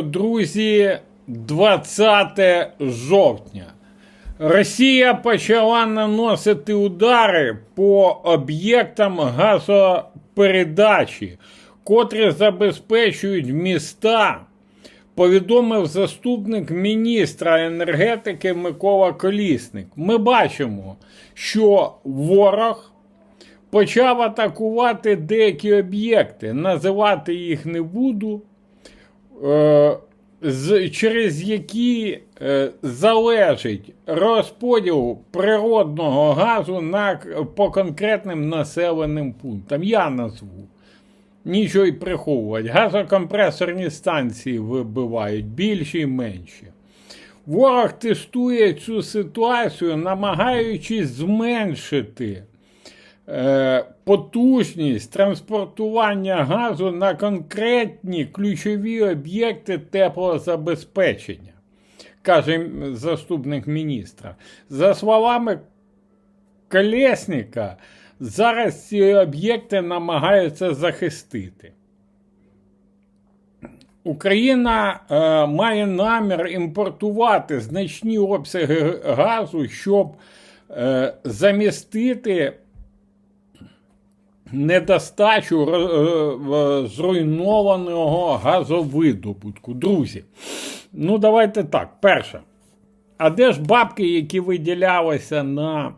Друзі, 20 жовтня. Росія почала наносити удари по об'єктам газопередачі, котрі забезпечують міста, повідомив заступник міністра енергетики Микола Колісник. Ми бачимо, що ворог почав атакувати деякі об'єкти. Називати їх не буду з, через які е, залежить розподіл природного газу на, по конкретним населеним пунктам. Я назву. Нічого й приховувати. Газокомпресорні станції вибивають більші і менші. Ворог тестує цю ситуацію, намагаючись зменшити е, потужність транспортування газу на конкретні ключові об'єкти теплозабезпечення, каже заступник міністра. За словами Колєсника, зараз ці об'єкти намагаються захистити. Україна е, має намір імпортувати значні обсяги газу, щоб е, замістити недостачу е, зруйнованого газовидобутку. Друзі, ну давайте так. Перше. А де ж бабки, які виділялися на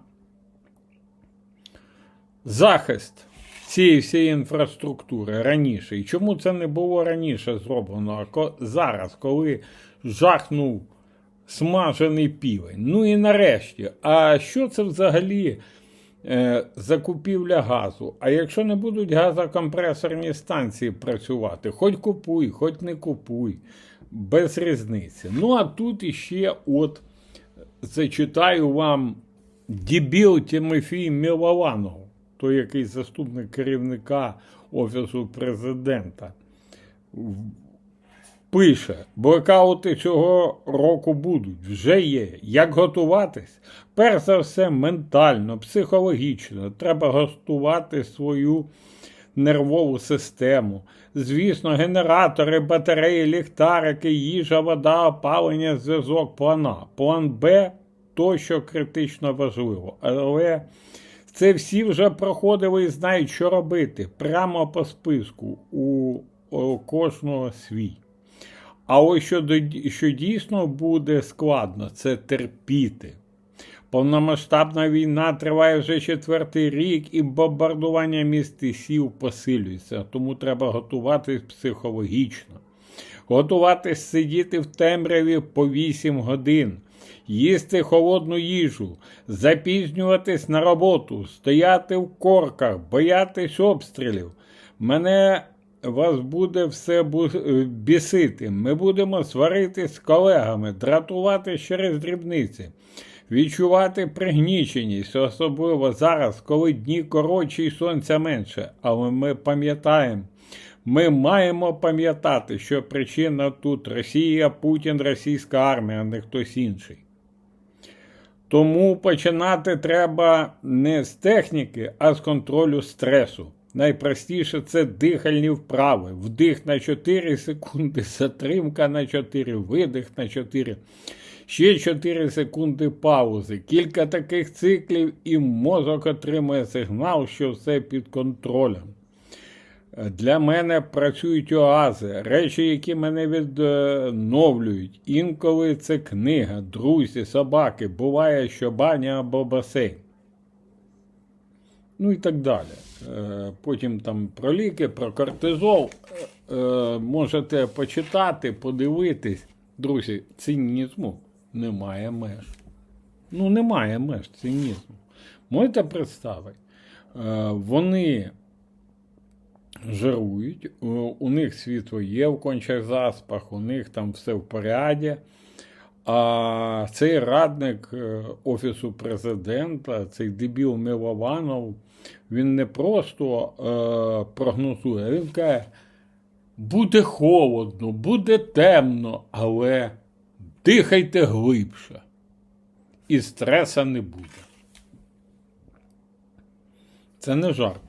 захист цієї всієї інфраструктури раніше? І чому це не було раніше зроблено? А зараз, коли жахнув смажений півень. Ну і нарешті, а що це взагалі е, закупівля газу? А якщо не будуть газокомпресорні станції працювати, хоч купуй, хоч не купуй, без різниці. Ну а тут іще от зачитаю вам дебіл Тимофій Мілованов, той який заступник керівника Офісу президента пише: блекаути цього року будуть, вже є. Як готуватись? Перш за все, ментально, психологічно. Треба готувати свою нервову систему. Звісно, генератори, батареї, ліхтарики, їжа, вода, опалення, зв'язок, плана. План Б то, що критично важливо. Але це всі вже проходили і знають, що робити. Прямо по списку у, кожного свій. А ось що, що дійсно буде складно, це терпіти. Повномасштабна війна триває вже четвертий рік, і бомбардування міст і сіл посилюється, тому треба готуватись психологічно. Готуватись сидіти в темряві по 8 годин, їсти холодну їжу, запізнюватись на роботу, стояти в корках, боятись обстрілів. Мене вас буде все е, бісити. Ми будемо сваритись з колегами, дратувати через дрібниці, відчувати пригніченість, особливо зараз, коли дні коротші і сонця менше. Але ми пам'ятаємо, ми маємо пам'ятати, що причина тут Росія, Путін, російська армія, а не хтось інший. Тому починати треба не з техніки, а з контролю стресу. Найпростіше це дихальні вправи. Вдих на 4 секунди, затримка на 4, видих на 4. Ще 4 секунди паузи. Кілька таких циклів, і мозок отримує сигнал, що все під контролем. Для мене працюють оази, речі, які мене відновлюють. Інколи це книга, друзі, собаки, буває, що баня або басейн. Ну і так далі. Е, Потім там про ліки, про кортизол. Е, Можете почитати, подивитись. Друзі, цинізму немає меж. Ну, немає меж цинізму. Можете представити? Е, Вони жирують, у- них світло є в кончих заспах, у них там все в поряді. А цей радник е, Офісу президента, цей дебіл Милованов, він не просто е, прогнозує, він каже, буде холодно, буде темно, але дихайте глибше. І стреса не буде. Це не жарт.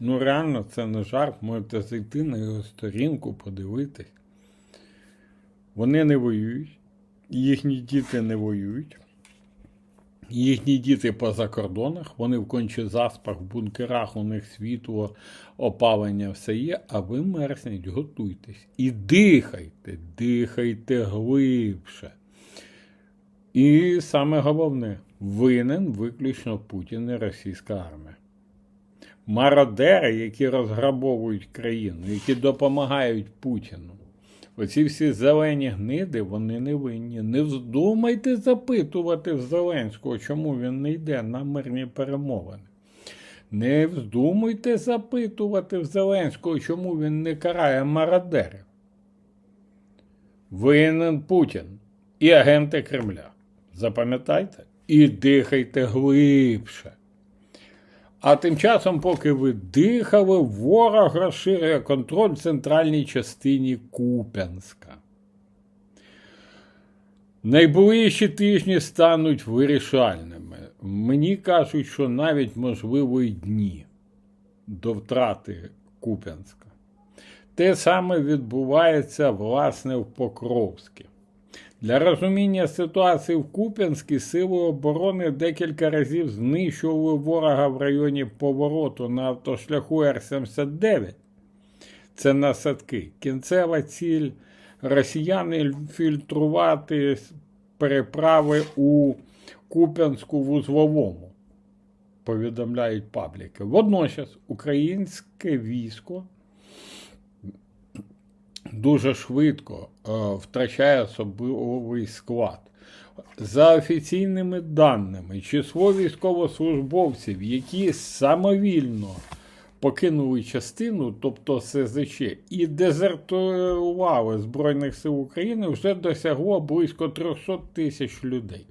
Ну, реально, це не жарт. Можете зайти на його сторінку, подивитись. Вони не воюють, їхні діти не воюють. Їхні діти по закордонах, вони в кончезаспах, в бункерах, у них світло, опалення, все є, а ви мерзніть, готуйтесь. І дихайте, дихайте глибше. І саме головне, винен виключно Путін і російська армія. Мародери, які розграбовують країну, які допомагають Путіну. Оці всі зелені гниди, вони не винні. Не вздумайте запитувати в Зеленського, чому він не йде на мирні перемовини. Не вздумайте запитувати в Зеленського, чому він не карає мародерів. Винен Путін і агенти Кремля. Запам'ятайте? І дихайте глибше. А тим часом, поки ви дихали, ворог розширює контроль в центральній частині Куп'янська. Найближчі тижні стануть вирішальними. Мені кажуть, що навіть можливо й дні до втрати Куп'янська. Те саме відбувається, власне, в Покровській. Для розуміння ситуації в Куп'янській сили оборони декілька разів знищували ворога в районі повороту на автошляху Р-79. Це насадки. Кінцева ціль росіяни фільтрувати переправи у Куп'янську вузловому, повідомляють пабліки. Водночас українське військо дуже швидко е, втрачає особовий склад. За офіційними даними, число військовослужбовців, які самовільно покинули частину, тобто СЗЧ, і дезертували Збройних сил України, вже досягло близько 300 тисяч людей.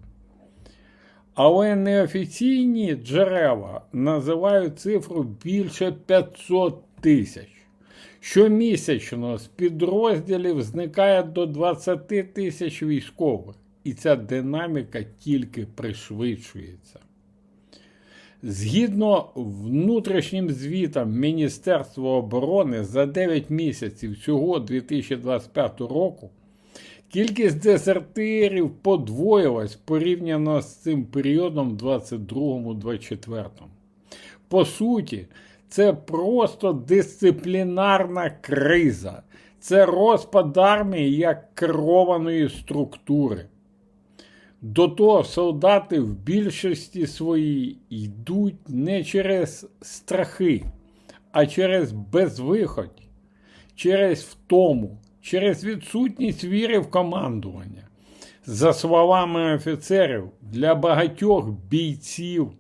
Але неофіційні джерела називають цифру більше 500 тисяч. Щомісячно з підрозділів зникає до 20 тисяч військових, і ця динаміка тільки пришвидшується. Згідно внутрішнім звітам Міністерства оборони за 9 місяців цього 2025 року кількість дезертирів подвоїлась порівняно з цим періодом 22-24. По суті, це просто дисциплінарна криза, це розпад армії як керованої структури. До того солдати в більшості своїй йдуть не через страхи, а через безвиходь, через втому, через відсутність віри в командування. За словами офіцерів, для багатьох бійців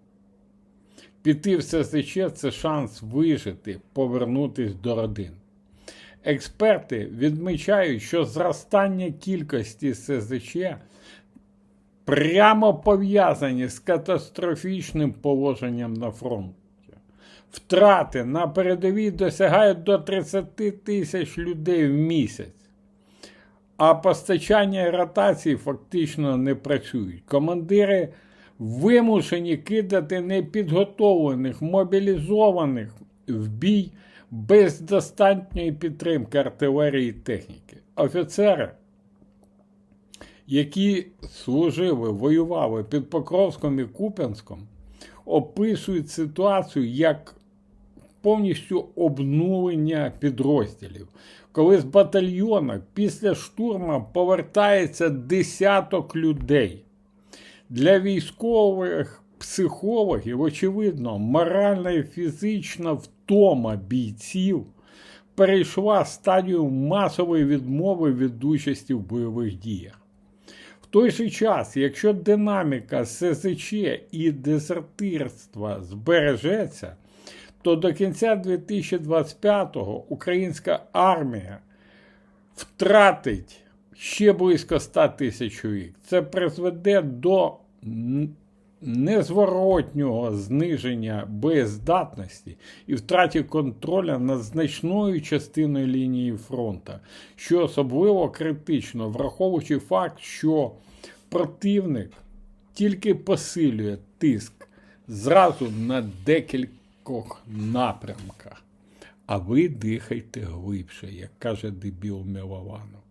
піти в ССЧ це шанс вижити, повернутися до родин. Експерти відмічають, що зростання кількості СЗЧ прямо пов'язані з катастрофічним положенням на фронті. Втрати на передовій досягають до 30 тисяч людей в місяць, а постачання і ротації фактично не працюють. Командири вимушені кидати непідготовлених, мобілізованих в бій без достатньої підтримки артилерії і техніки. Офіцери які служили, воювали під Покровськом і Куп'янськом, описують ситуацію як повністю обнулення підрозділів. Коли з батальйона після штурма повертається десяток людей. Для військових психологів, очевидно, моральна і фізична втома бійців перейшла стадію масової відмови від участі в бойових діях В той же час, якщо динаміка СЗЧ і дезертирства збережеться, то до кінця 2025-го українська армія втратить ще близько 100 тисяч чоловік. Це призведе до незворотнього зниження боєздатності і втраті контроля над значною частиною лінії фронту, що особливо критично, враховуючи факт, що противник тільки посилює тиск зразу на декількох напрямках. А ви дихайте глибше, як каже дебіл Милованов.